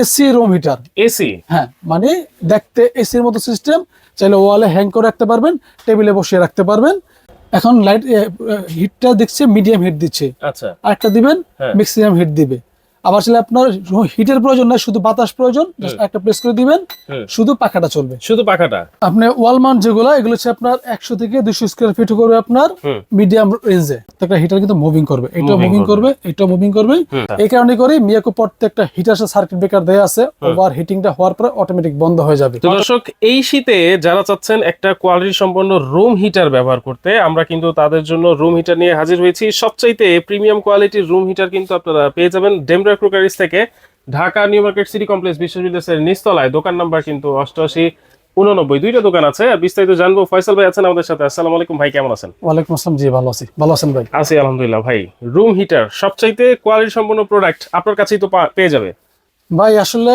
AC room heater. AC? হ্যাঁ মানে দেখতে এসির মতো সিস্টেম চাইলে ওয়ালে হ্যাং করে রাখতে পারবেন টেবিলে বসিয়ে রাখতে পারবেন। এখন লাইট হিটটা দেখছে মিডিয়াম হিট দিচ্ছে। আচ্ছা। আরেকটা দিবেন। ম্যাক্সিমাম হিট দিবে। আবার আসলে আপনার হিটের প্রয়োজন না শুধু বাতাস প্রয়োজন একটা প্রেস করে দিবেন শুধু পাখাটা চলবে। শুধু পাখাটা? আপনি ওয়াল মাউন্ট যেগুলো এগুলো হচ্ছে আপনার একশো থেকে দুশো স্কোয়ার ফিট করবে আপনার। মিডিয়াম রেঞ্জে একটা হিটার কিন্তু মুভিং করবে। এটাও মুভিং করবে। এটাও মুভিং করবে। এই কারণে করে মিয়াকো প্রত্যেকটা হিটার সার্কিট ব্রেকার দেয়া আছে ওভার হিটিংটা হওয়ার পরে অটোমেটিক বন্ধ হয়ে যাবে। তো দর্শক এই শীতে যারা চাচ্ছেন একটা কোয়ালিটি সম্পন্ন রুম হিটার ব্যবহার করতে আমরা কিন্তু তাদের জন্য রুম হিটার নিয়ে হাজির হয়েছি। সবচাইতে প্রিমিয়াম কোয়ালিটির রুম হিটার কিন্তু আপনারা পেয়ে যাবেন। ডেমরা ক্রোকারিজ থেকে Dhaka new market city complex বিশ্ববিদ্যালয়ের নিচতলায়। দোকান নাম্বার কিন্তু অষ্টআশি উননব্বই দুইটা দোকান আছে। আর বিস্তারিত জানব। ফয়সাল ভাই আছেন আমাদের সাথে। আসসালাম আলাইকুম ভাই কেমন আছেন? ওয়ালাইকুম আসসালাম। জি ভালো আছি। ভালো আছেন ভাই? আছি আলহামদুলিল্লাহ। ভাই রুম হিটার সবচাইতে কোয়ালিটি সম্পন্ন প্রোডাক্ট আপনার কাছেই তো পেয়ে যাবে। ভাই আসলে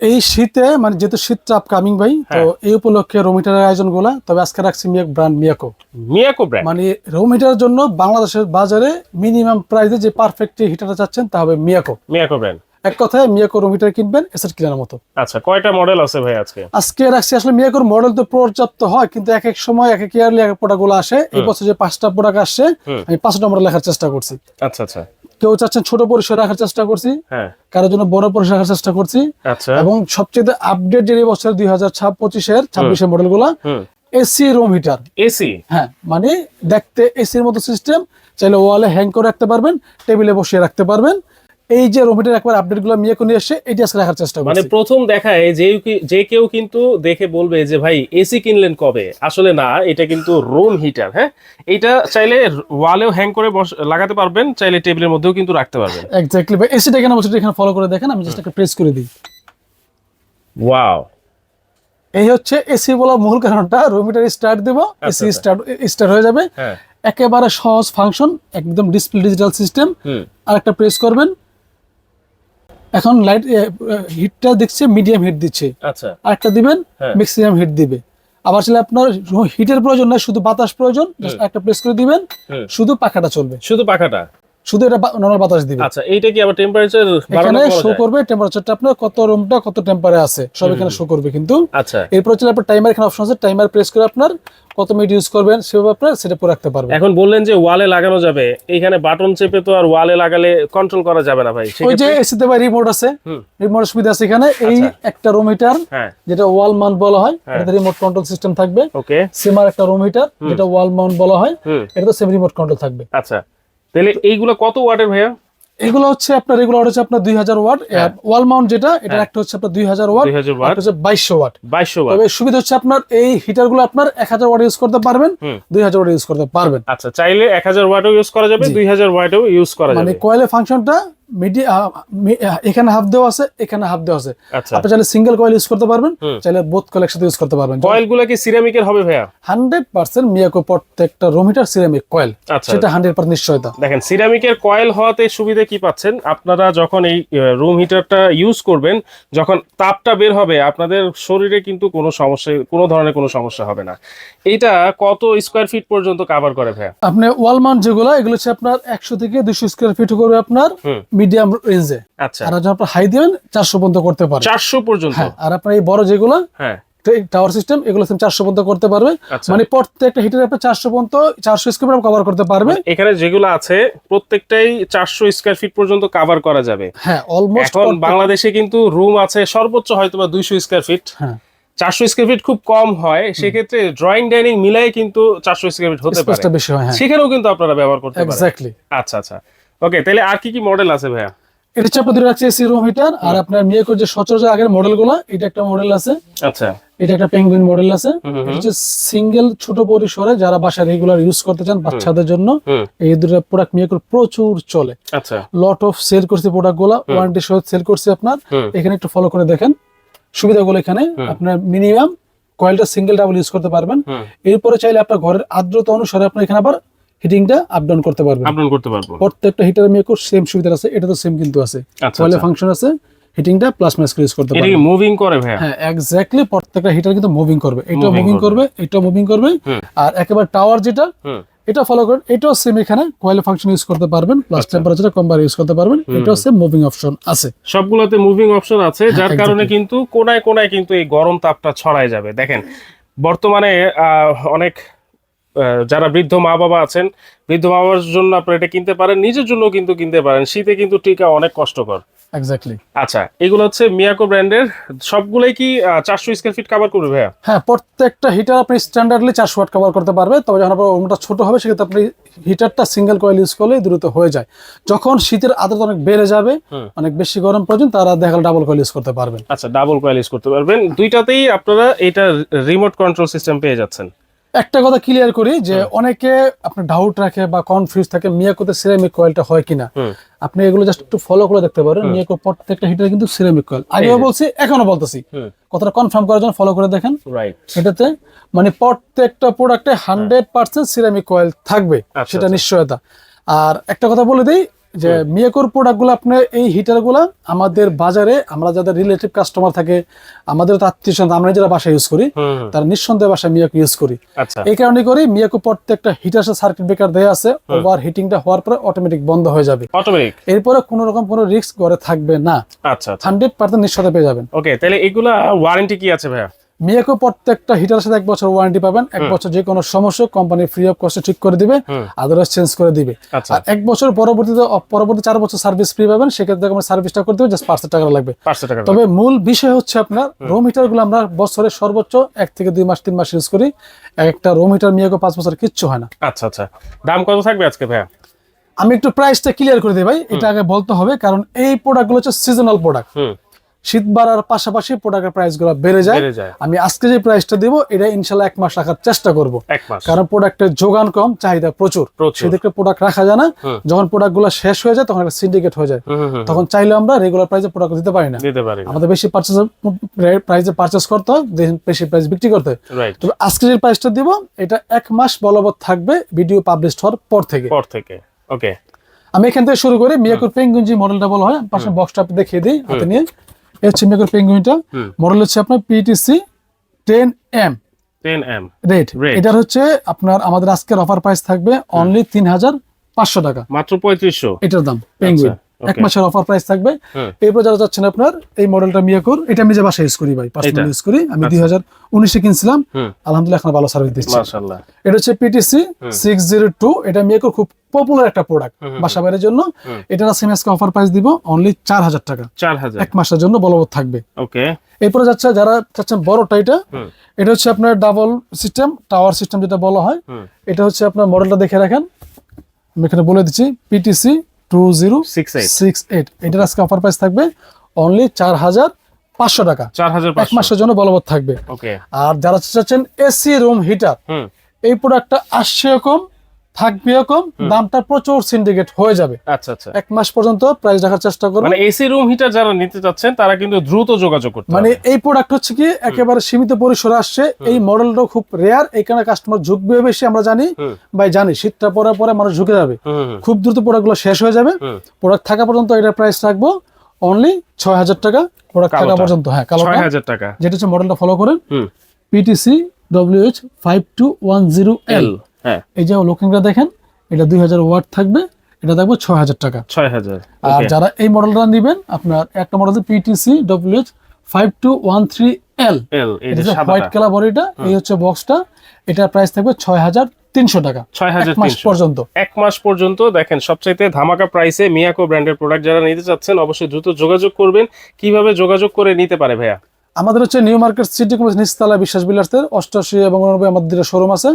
এই শীতে মানে যেহেতু শীতটা আপকামিং ভাই তো হ্যাঁ। এই উপলক্ষে রুম হিটারের আয়োজনগুলা তবে আজকে রাখছি মিয়াক ব্র্যান্ড মিয়াকো। মিয়াকো ব্র্যান্ড মানে রুম হিটারের জন্য বাংলাদেশের বাজারে মিনিমাম প্রাইসে যে পারফেক্ট হিটারটা চাচ্ছেন তা হবে মিয়াকো। মিয়াকো ব্র্যান্ড এক কথায় মিয়াকো রুম হিটার কিনবেন এসেট কেনার মতো। আচ্ছা কয়টা মডেল আছে ভাই আজকে? আজকে রাখছি আসলে মিয়াকোর মডেল তো পর্যাপ্ত হয় কিন্তু এক এক সময় এক এক ইয়ারলি এক এক প্রোডাক্টগুলো আসে। এই বছর যে পাঁচটা প্রোডাক্ট আসছে আমি পাঁচটা মডেল লেখার চেষ্টা করছি। আচ্ছা আচ্ছা। কেউ চাচ্ছেন ছোট পরিসর রাখার চেষ্টা করছি কারও কারোর জন্য বড় পরিসর রাখার চেষ্টা করছি। আচ্ছা। এবং সবচেয়ে আপডেট যে বছর দুই হাজার পঁচিশ পঁচিশের ছাব্বিশের মডেলগুলা এসি রুম হিটার এসি হ্যাঁ মানে দেখতে এসির মতো সিস্টেম চাইলে ওয়ালে হ্যাং করে রাখতে পারবেন টেবিলে বসিয়ে রাখতে পারবেন। এই যে রুম হিটার একবার আপডেটগুলো মিয়ে নিয়ে এসে এটি আজকে রাখার চেষ্টা মানে প্রথম দেখায় যে যে কেউ কিন্তু দেখে বলবে যে ভাই এসি কিনলেন কবে? আসলে না এটা কিন্তু রুম হিটার হ্যাঁ? এটা চাইলে ওয়ালেও হ্যাং করে লাগাতে পারবেন চাইলে টেবিলের মধ্যেও কিন্তু রাখতে পারবেন। এক্স্যাক্টলি ভাই এসিটা এখানে বসে এখানে ফলো করে দেখেন আমি জাস্ট একটা প্রেস করে দিই। ওয়াও এই হচ্ছে এসি বলা মূল কারণটা রুম হিটার স্টার্ট দেবো এসি আচ্ছা। স্টার্ট স্টার্ট হয়ে যাবে। হ্যাঁ। একেবারে সহজ ফাংশন একদম ডিসপ্লে ডিজিটাল সিস্টেম আর একটা প্রেস করবেন এখন লাইট হিটটা দেখছে মিডিয়াম হিট দিচ্ছে। আচ্ছা। আরেকটা দিবেন। ম্যাক্সিমাম হিট দিবে। আবার ছিল আপনার হিটের প্রয়োজন না শুধু বাতাস প্রয়োজন একটা প্রেস করে দিবেন শুধু পাখাটা চলবে। শুধু পাখাটা? শুধু এটা নর্মাল বাতাস দিবে। আচ্ছা এইটা কি আবার টেম্পারেচার এখানে শো করবে টেম্পারেচারটা আপনার কত রুমটা কত টেম্পারে আছে সব এখানে শো করবে কিন্তু। আচ্ছা। এরপর হচ্ছে আপনার টাইমার এখানে অপশন আছে টাইমার প্রেস করে আপনার কত মিনিট ইউজ করবেন সেভাবে আপনার সেটা করে রাখতে পারবেন। এখন বললেন যে ওয়ালে লাগানো যাবে এইখানে বাটন চেপে তো আর ওয়ালে লাগালে কন্ট্রোল করা যাবে না ভাই ওই যে এসিতে ভাই রিমোট আছে রিমোট সুবিধা আছে এখানে এই আচ্ছা। একটা রুম হিটার হ্যাঁ। যেটা ওয়াল মাউন্ট বলা হয় হ্যাঁ। এটাতে রিমোট কন্ট্রোল সিস্টেম থাকবে। ওকে সিমার একটা রুম হিটার যেটা ওয়াল মাউন্ট বলা হয় এটা তো সেম রিমোট কন্ট্রোল থাকবে। আচ্ছা। তাহলে এইগুলো কত ওয়াটের ভাইয়া? এগুলো হচ্ছে আপনার রেগুলার হচ্ছে আপনার দুই হাজার ওয়াট। ওয়াল মাউন্ট যেটা এটা একটা হচ্ছে আপনার দুই হাজার ওয়াট 2000 ওয়াট। একটা হচ্ছে বাইশশো ওয়াট। বাইশশো ওয়াট। তবে সুবিধা হচ্ছে আপনার এই হিটারগুলো আপনার এক হাজার ওয়াট ইউজ করতে পারবেন। দুই হাজার ওয়াট ইউজ করতে পারবেন। আচ্ছা চাইলে এক হাজার ওয়াটও ইউজ করা যাবে দুই হাজার ওয়াটও ইউজ করা যাবে। মানে যাবে কয়েলের ফাংশনটা এখানে হাফ দেওয়া আছে এখানে হাফ দেওয়া আছে। আচ্ছা। আপনি চাইলে সিঙ্গেল কয়েল ইউজ করতে পারবেন। চাইলে বোথ কয়েল একসাথে ইউজ করতে পারবেন। কয়েলগুলা কি সিরামিকের হবে ভাইয়া? হান্ড্রেড পার্সেন্ট মিয়াকো প্রত্যেকটা রুম হিটার সিরামিক কয়েল সেটা হান্ড্রেড পার্সেন্ট নিশ্চয়তা। দেখেন সিরামিকের কয়েল হওয়াতে সুবিধা কি পাচ্ছেন? আপনারা যখন এই রুম হিটারটা ইউজ করবেন যখন তাপটা বের হবে আপনাদের শরীরে কিন্তু কোনো সমস্যা কোনো ধরনের কোনো সমস্যা হবে না। এটা কত স্কোয়ার ফিট পর্যন্ত কভার করে ভাইয়া? আপনি ওয়াল মাউন্ট যেগুলো এগুলো হচ্ছে আপনার একশো থেকে দুশো স্কোয়ার ফিট করবে আপনার মিডিয়াম রেঞ্জে আচ্ছা। আর যখন আপনার হাই দিবেন চারশো পর্যন্ত করতে পারবে। চারশো পর্যন্ত? হ্যাঁ আর আপনার এই বড় যেগুলো হ্যাঁ। টাওয়ার সিস্টেম এগুলো চারশো পর্যন্ত করতে পারবে। আচ্ছা। মানে প্রত্যেকটা হিটার আপনার চারশো পর্যন্ত চারশো স্কোয়ার কভার করতে পারবে। এখানে যেগুলো আছে প্রত্যেকটাই চারশো স্কোয়ার ফিট পর্যন্ত কভার করা যাবে। হ্যাঁ অলমোস্ট এখন বাংলাদেশে কিন্তু রুম আছে সর্বোচ্চ হয়তো বা দুইশো স্কোয়ার ফিট হ্যাঁ। চারশো স্কোয়ার ফিট খুব কম হয় সেক্ষেত্রে ড্রয়িং ডাইনিং মিলাই কিন্তু চারশো স্কোয়ার ফিট হতে পারে। বেশি হয় হ্যাঁ। সেখানেও কিন্তু আপনারা ব্যবহার করতে পারেন। আচ্ছা আচ্ছা। ওকে তাহলে আর কি কি মডেল আছে ভাইয়া? এটা হচ্ছে আপনার দুটো রাখছে এসি রুম হিটার আর আপনার মিয়াকোর যে সচরাচর আগের মডেলগুলো এটা একটা মডেল আছে। আচ্ছা। এটা একটা পেঙ্গুইন মডেল আছে। এটা হচ্ছে সিঙ্গেল ছোট পরিসরে যারা বাসায় রেগুলার ইউজ করতে চান বাচ্চাদের জন্য এই দুটো প্রোডাক্ট মিয়াকোর প্রচুর চলে। আচ্ছা। লট অফ সেল করছে প্রোডাক্টগুলা ওয়ারেন্টি সহ সেল করছে আপনার। এখানে একটু ফলো করে দেখেন। সুবিধাগুলো এখানে আপনার মিনিমাম কয়েলটা সিঙ্গেল ডাবল ইউজ করতে পারবেন। এরপরে চাইলে আপনার ঘরের আর্দ্রতা অনুসারে আপনার এখানে আবার হিটিংটা আপ ডাউন করতে পারবেন। করতে পারব। প্রত্যেকটা হিটার সেম সুবিধা আছে এটা তো সেম কিন্তু আছে। আচ্ছা আচ্ছা। ফাংশন আছে হিটিংটা প্লাস মাইনাস ইউজ করতে এটা মুভিং করে ভাইয়া? হ্যাঁ এক্স্যাক্টলি প্রত্যেকটা হিটার কিন্তু মুভিং করবে। এটা মুভিং করবে। এটা মুভিং করবে। আর একেবারে টাওয়ার যেটা এটা ফলো করেন এটাও সেম এখানে। কয়েল ফাংশন ইউজ করতে পারবেন প্লাস আচ্ছা। টেম্পারেচার কম্বার ইউজ করতে পারবেন এটাও সেম মুভিং অপশন আছে। সবগুলোতে মুভিং অপশন আছে যার হ্যাঁ, কারণে কিন্তু কোনায় কোনায় কিন্তু এই গরম তাপটা ছড়ায় যাবে। দেখেন বর্তমানে অনেক যারা বৃদ্ধ মা বাবা আছেন বৃদ্ধ মা বাবার জন্য আপনারা এটা কিনতে পারেন নিজের জন্য কিন্তু কিনতে পারেন। শীতে কিন্তু টিকা অনেক কষ্টকর। এক্স্যাক্টলি আচ্ছা এগুলো হচ্ছে মিয়াকো ব্র্যান্ডের সবগুলোই কি চারশো স্কোয়ার ফিট কাভার করবে ভাইয়া? হ্যাঁ প্রত্যেকটা হিটার আপনি স্ট্যান্ডার্ডলি চারশো ওয়াট কভার করতে পারবে। তবে যখন আপনার রুমটা ছোট হবে সেক্ষেত্রে আপনি হিটারটা সিঙ্গেল কয়েল ইউজ করলে দ্রুত হয়ে যায়। যখন শীতের আদ্রতা অনেক বেড়ে যাবে অনেক বেশি গরম প্রয়োজন তারা দেখাল ডাবল কয়েল ইউজ করতে পারবেন। আচ্ছা ডাবল কয়েল ইউজ করতে পারবেন। দুইটাতেই আপনারা এটা রিমোট কন্ট্রোল সিস্টেম পেয়ে যাচ্ছেন। একটা কথা ক্লিয়ার করি যে অনেকে আপনার ডাউট রাখে বা কনফিউজ থাকে মিয়াকোতে সিরামিক কয়েলটা হয় কিনা। আপনি এগুলো জাস্ট একটু ফলো করে দেখতে পারেন। মিয়াকো প্রত্যেকটা হিটার কিন্তু সিরামিক কয়েল আগেও বলছি এখনও বলতেছি। কথাটা কনফার্ম করার জন্য ফলো করে দেখেন। রাইট এটাতে মানে প্রত্যেকটা প্রোডাক্টে হান্ড্রেড পার্সেন্ট সিরামিক কয়েল থাকবে। আচ্ছা, সেটা আচ্ছা। নিশ্চয়তা। আর একটা কথা বলে দিই যে মিয়াকোর প্রোডাক্টগুলো আপনার এই হিটারগুলো আমাদের বাজারে আমরা যাদের রিলেটিভ কাস্টমার থাকে আমাদের আত্মীয় স্বজন আমরা যারা বাসায় ইউজ করি তারা নিঃসন্দেহে বাসায় মিয়াকো ইউজ করি। আচ্ছা। এই কারণে করি মিয়াকো প্রত্যেকটা হিটার সার্কিট ব্রেকার দেওয়া আছে ওভার হিটিংটা হওয়ার পরে অটোমেটিক বন্ধ হয়ে যাবে। অটোমেটিক এরপরে কোনো রকম কোনো রিস্ক ঘরে থাকবে না। আচ্ছা আচ্ছা। হান্ড্রেড পার্সেন্ট নিশ্চয়তা পেয়ে যাবেন। ওকে তাহলে এগুলা ওয়ারেন্টি কি আছে ভাইয়া? মিয়াকো প্রত্যেকটা হিটার সাথে এক বছর ওয়ারেন্টি পাবেন। এক বছর যে কোনো সমস্যা কোম্পানি ফ্রি অফ কস্টে ঠিক করে দিবে। আদারওয়াইজ চেঞ্জ করে দিবে। আচ্ছা। আর এক বছর পরবর্তীতে পরবর্তী চার বছর সার্ভিস ফ্রি পাবেন সেক্ষেত্রে আমরা সার্ভিসটা করে দেবো জাস্ট পাঁচশো টাকা লাগবে। তবে মূল বিষয় হচ্ছে আপনার রোম হিটারগুলো আমরা বছরে সর্বোচ্চ এক থেকে দুই মাস তিন মাস ইউজ করি। একটা রোম হিটার মিয়াকো পাঁচ বছর কিচ্ছু হয় না। আচ্ছা আচ্ছা। দাম কত থাকবে আজকে ভাইয়া? আমি একটু প্রাইসটা ক্লিয়ার করে দিই ভাই এটা আগে বলতে হবে কারণ এই প্রোডাক্টগুলো হচ্ছে সিজনাল প্রোডাক্ট শীত বাড়ার পাশাপাশি প্রোডাক্টের প্রাইসগুলো বেড়ে যায়। আমি আজকে যে প্রাইসটা দিব এটা ইনশাল্লাহ এক মাস রাখার চেষ্টা করব। কারণ প্রোডাক্টের যোগান কম চাহিদা প্রচুর। সেদিকে প্রোডাক্ট রাখা যায় না। যখন প্রোডাক্টগুলো শেষ হয়ে যায় তখন একটা সিন্ডিকেট হয়ে যায়। তখন চাইলে আমরা রেগুলার প্রাইসে প্রোডাক্ট দিতে পারি না। আমাদের বেশি পার্চেস প্রাইসে পার্চেস করতে হয় বেশি প্রাইস বিক্রি করতে হয়। তবে আজকে যে প্রাইসটা দিব এটা এক মাস বলবৎ থাকবে ভিডিও পাবলিশ হওয়ার পর থেকে। পর থেকে। ওকে আমি এখান থেকে শুরু করি। মিয়াকুর পেঙ্গুঞ্জি মডেলটা বলা হয়। পাশে বক্সটা দেখিয়ে দিই হাতে নিয়ে। এই হচ্ছে পেঙ্গুইনটা। মডেল হচ্ছে আপনার PTC ten M ten M rate এটার হচ্ছে আপনার আমাদের আজকের অফার প্রাইস থাকবে অনলি তিন হাজার পাঁচশো টাকা। মাত্র পঁয়ত্রিশশো। এটার দাম পেঙ্গুইন okay. এক মাসের অফার প্রাইস থাকবে। এরপর যারা যাচ্ছেন আপনার এই মডেলটা মিয়াকুর এটা আমি যে বাসায় ইউজ করি ভাই পার্সোনাল ইউজ করি। আমি দুই হাজার উনিশে কিনছিলাম। আলহামদুলিল্লাহ এখন ভালো সার্ভিস দিচ্ছি। এটা হচ্ছে পিটিসি সিক্স জিরো টু এটা মিয়াকুর খুব পপুলার একটা প্রোডাক্ট বাসা বাইরের জন্য। এটার সেম আজকে অফার প্রাইস দিব অনলি চার হাজার টাকা। চার হাজার। এক মাসের জন্য বলবৎ থাকবে। ওকে এরপরে যাচ্ছে যারা চাচ্ছেন বড়টা এটা এটা হচ্ছে আপনার ডাবল সিস্টেম টাওয়ার সিস্টেম যেটা বলা হয়। এটা হচ্ছে আপনার মডেলটা দেখে রাখেন। আমি এখানে বলে দিচ্ছি PTC two zero six eight six eight এটার আজকে অফার প্রাইস থাকবে অনলি চার হাজার পাঁচশো টাকা। চার হাজার এক মাসের জন্য বলবৎ থাকবে। আর যারা চাচ্ছেন এসি রুম হিটার এই প্রোডাক্টটা আসছে কম থাকবেও কম দামটা প্রচুর সিন্ডিকেট হয়ে যাবে। আচ্ছা আচ্ছা। এক মাস পর্যন্ত প্রাইস রাখার চেষ্টা করব। মানে এসি রুম হিটার যারা নিতে চাচ্ছেন তারা কিন্তু দ্রুত যোগাযোগ করতে মানে এই প্রোডাক্ট হচ্ছে কি একেবারে সীমিত পরিসরে আসছে। এই মডেলটাও খুব রেয়ার এই কারণে কাস্টমার ঝুঁকবে বেশি আমরা জানি। ভাই জানি শীতটা পরে পরে মানুষ ঝুঁকে যাবে। খুব দ্রুত প্রোডাক্টগুলো শেষ হয়ে যাবে। প্রোডাক্ট থাকা পর্যন্ত এটার প্রাইস রাখব। অনলি ছয় হাজার টাকা প্রোডাক্ট থাকা পর্যন্ত। হ্যাঁ কালো ছয় হাজার টাকা। যেটা হচ্ছে মডেলটা ফলো করেন। PTC WH five two one zero L হ্যাঁ। এই যে লোকিংটা দেখেন এটা দুই হাজার ওয়াট থাকবে এটা থাকবে ছয় হাজার টাকা। ছয় হাজার আর যারা এই মডেলটা নেবেন আপনার একটা model PTC WH five two one three L L white colour বডিটা এই হচ্ছে বক্সটা এটার প্রাইস থাকবে ছয় হাজার তিনশো টাকা। ছয় হাজার এক মাস পর্যন্ত। এক মাস পর্যন্ত দেখেন সবচাইতে ধামাকা প্রাইসে মিয়াকো ব্র্যান্ডের প্রোডাক্ট যারা নিতে চাচ্ছেন অবশ্যই দ্রুত যোগাযোগ করবেন। কীভাবে যোগাযোগ করে নিতে পারে ভাইয়া? আমাদের হচ্ছে নিউ মার্কেট সিটি কমপ্লেক্স নিচতলা বিশ্বাস বিলাসের অষ্টাশি এবং উননব্বই আমাদের শোরুম আছে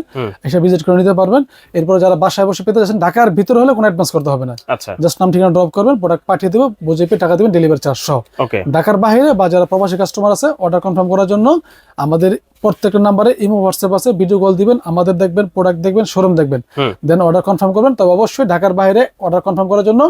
এসে ভিজিট করে নিতে পারবেন। এরপর যারা বাসায় বসে পেতে যাচ্ছেন ঢাকার ভিতরে হলে কোনো অ্যাডভান্স করতে হবে না। আচ্ছা। জাস্ট নাম ঠিকানা ড্রপ করবেন প্রোডাক্ট পাঠিয়ে দেবো বুঝে পেয়ে টাকা দেবেন ডেলিভারি চার্জ সহ। ওকে ঢাকার বাইরে বা যারা প্রবাসী কাস্টমার আছে অর্ডার কনফার্ম করার জন্য আমাদের প্রত্যেকটা নাম্বারে ইমো হোয়াটসঅ্যাপ আছে ভিডিও কল দিবেন আমাদের দেখবেন প্রোডাক্ট দেখবেন শোরুম দেখবেন। দেন অর্ডার কনফার্ম করবেন তবে অবশ্যই ঢাকার বাইরে অর্ডার কনফার্ম করার জন্য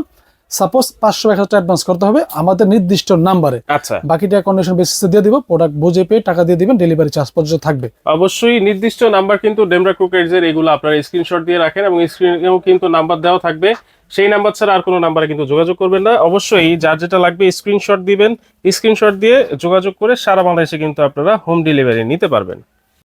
সাপোজ পাঁচশো এক হাজার অ্যাডভান্স করতে হবে আমাদের নির্দিষ্ট নাম্বারে আচ্ছা। বাকি টাকা কন্ডিশন বেসিসে দিয়ে দিব প্রোডাক্ট বুঝে পেয়ে টাকা দিয়ে দিবেন ডেলিভারি চার্জ পর্যন্ত থাকবে। অবশ্যই নির্দিষ্ট নাম্বার কিন্তু ডেমরা ক্রুকেটস এগুলো আপনারা স্ক্রিনশট দিয়ে রাখেন এবং স্ক্রিনেও কিন্তু নাম্বার দেওয়া থাকবে। সেই নাম্বার ছাড়া আর কোনো নাম্বারে কিন্তু যোগাযোগ করবেন না। অবশ্যই যার যেটা লাগবে স্ক্রিনশট দিবেন। স্ক্রিনশট দিয়ে যোগাযোগ করে সারা বাংলাদেশে কিন্তু আপনারা হোম ডেলিভারি নিতে পারবেন।